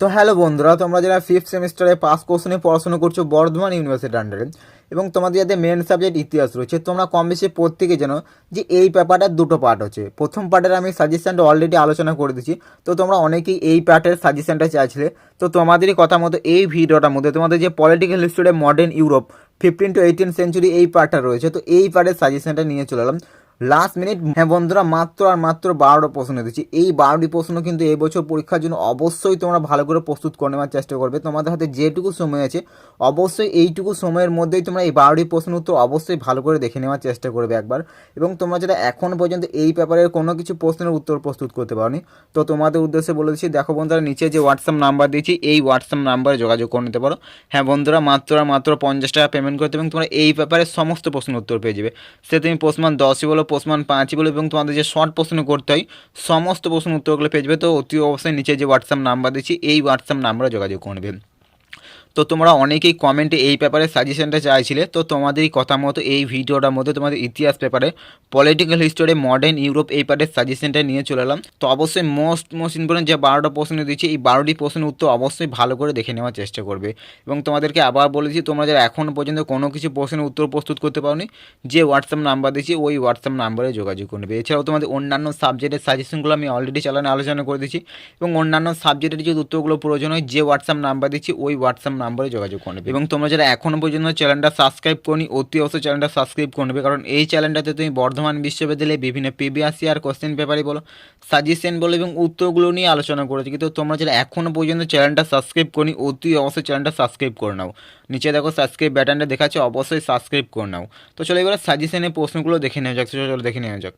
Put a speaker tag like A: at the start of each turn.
A: তো হ্যালো বন্ধুরা, তোমরা যারা ফিফথ সেমিস্টারে পাস কোর্স নিয়ে পড়াশোনা করছ বর্ধমান ইউনিভার্সিটির আন্ডারে এবং তোমাদের যাদের মেন সাবজেক্ট ইতিহাস রয়েছে, তোমরা কম বেশি প্রত্যেকে জানো যে এই পেপারটার দুটো পার্ট হচ্ছে। প্রথম পার্টের আমি সাজেশানটা অলরেডি আলোচনা করে দিচ্ছি তো তোমরা অনেকেই এই পার্টের সাজেশনটা চাইছিলে। তো তোমাদেরই কথা মতো এই ভিডিওটার মধ্যে তোমাদের যে political history modern Europe fifteen to eighteen century এই পার্টটা রয়েছে, তো এই পার্টের সাজেশানটা নিয়ে চলে এলাম। লাস্ট মিনিট হ্যাঁ বন্ধুরা, মাত্র আর মাত্র বারোটা প্রশ্ন দিচ্ছি। এই বারোটি প্রশ্ন কিন্তু এই বছর পরীক্ষার জন্য অবশ্যই তোমরা ভালো করে প্রস্তুত করে নেওয়ার চেষ্টা করবে। তোমাদের হাতে যেটুকু সময় আছে, অবশ্যই এইটুকু সময়ের মধ্যেই তোমরা এই বারোটি প্রশ্ন উত্তর অবশ্যই ভালো করে দেখে নেওয়ার চেষ্টা করবে একবার। এবং তোমরা যেটা এখন পর্যন্ত এই পেপারের কোনো কিছু প্রশ্নের উত্তর প্রস্তুত করতে পারোনি, তো তোমাদের উদ্দেশ্যে বলে দিচ্ছি, দেখো বন্ধুরা, নিচে যে হোয়াটসঅ্যাপ নাম্বার দিয়েছি, এই হোয়াটসঅ্যাপ নাম্বারে যোগাযোগ করে নিতে পারো। হ্যাঁ বন্ধুরা, মাত্র আর মাত্র পঞ্চাশ টাকা পেমেন্ট করতে এবং তোমরা এই পেপারের সমস্ত প্রশ্ন উত্তর পেয়ে যাবে। সে তুমি প্রশ্ন দশই বলো পোস্টমান পাঁচ বলো এবং তোমাদের যে শর্ট প্রশ্ন করতে হয়, সমস্ত প্রশ্ন উত্তরগুলো পেয়ে যাবে। তো অতি অবশ্যই নিচে যে হোয়াটসঅ্যাপ নাম্বার দিচ্ছি, এই হোয়াটসঅ্যাপ নাম্বারে যোগাযোগ করবে। তো তোমরা অনেকেই কমেন্টে এই পেপারে সাজেশনটা চাইছিলে। তো তোমাদেরই কথা মতো এই ভিডিওটার মধ্যে তোমাদের ইতিহাস পেপারে পলিটিক্যাল হিস্টোরি মডার্ন ইউরোপ এই পার্টের সাজেশনটা নিয়ে চলে এলাম। তো অবশ্যই মোস্ট মোস্ট ইম্পর্টেন্ট যে বারোটা প্রশ্ন দিচ্ছি এই বারোটি প্রশ্নের উত্তর অবশ্যই ভালো করে দেখে নেওয়ার চেষ্টা করবে। এবং তোমাদেরকে আবার বলেছি, তোমরা যারা এখনও পর্যন্ত কোনো কিছু প্রশ্নের উত্তর প্রস্তুত করতে পারোনি, যে হোয়াটসঅ্যাপ নাম্বার দিচ্ছি ওই হোয়াটসঅ্যাপ নাম্বারে যোগাযোগ করবে। এছাড়াও তোমাদের অন্যান্য সাবজেক্টের সাজেশনগুলো আমি অলরেডি চালানো আলোচনা করে দিচ্ছি এবং অন্যান্য সাবজেক্টের যে উত্তরগুলো প্রয়োজন হয়, যে হোয়াটসঅ্যাপ নাম্বার দিচ্ছি ওই হোয়াটসঅ্যাপ নাম্বারে যোগাযোগ করবে এবং তোমরা যারা এখনও পর্যন্ত চ্যানেলটা সাবস্ক্রাইব করনি, অতি অবশ্যই চ্যানেলটা সাবস্ক্রাইব করে নেবে। কারণ এই চ্যানেলটাতে তুমি বর্ধমান বিশ্ববিদ্যালয়ে বিভিন্ন পিবিএসসি আর কোশ্চেন পেপারই বলো সাজেশন বলো এবং উত্তরগুলো নিয়ে আলোচনা করেছি। কিন্তু তোমরা যারা এখনও পর্যন্ত চ্যানেলটা সাবস্ক্রাইব করনি, অতি অবশ্যই চ্যানেলটা সাবস্ক্রাইব করে নাও। নিচে দেখো সাবস্ক্রাইব ব্যাটনটা দেখাচ্ছে, অবশ্যই সাবস্ক্রাইব করে নাও। তো চলো এবার সাজেশনের প্রশ্নগুলো দেখে নেওয়া যাক, চলো দেখে নেওয়া যাক।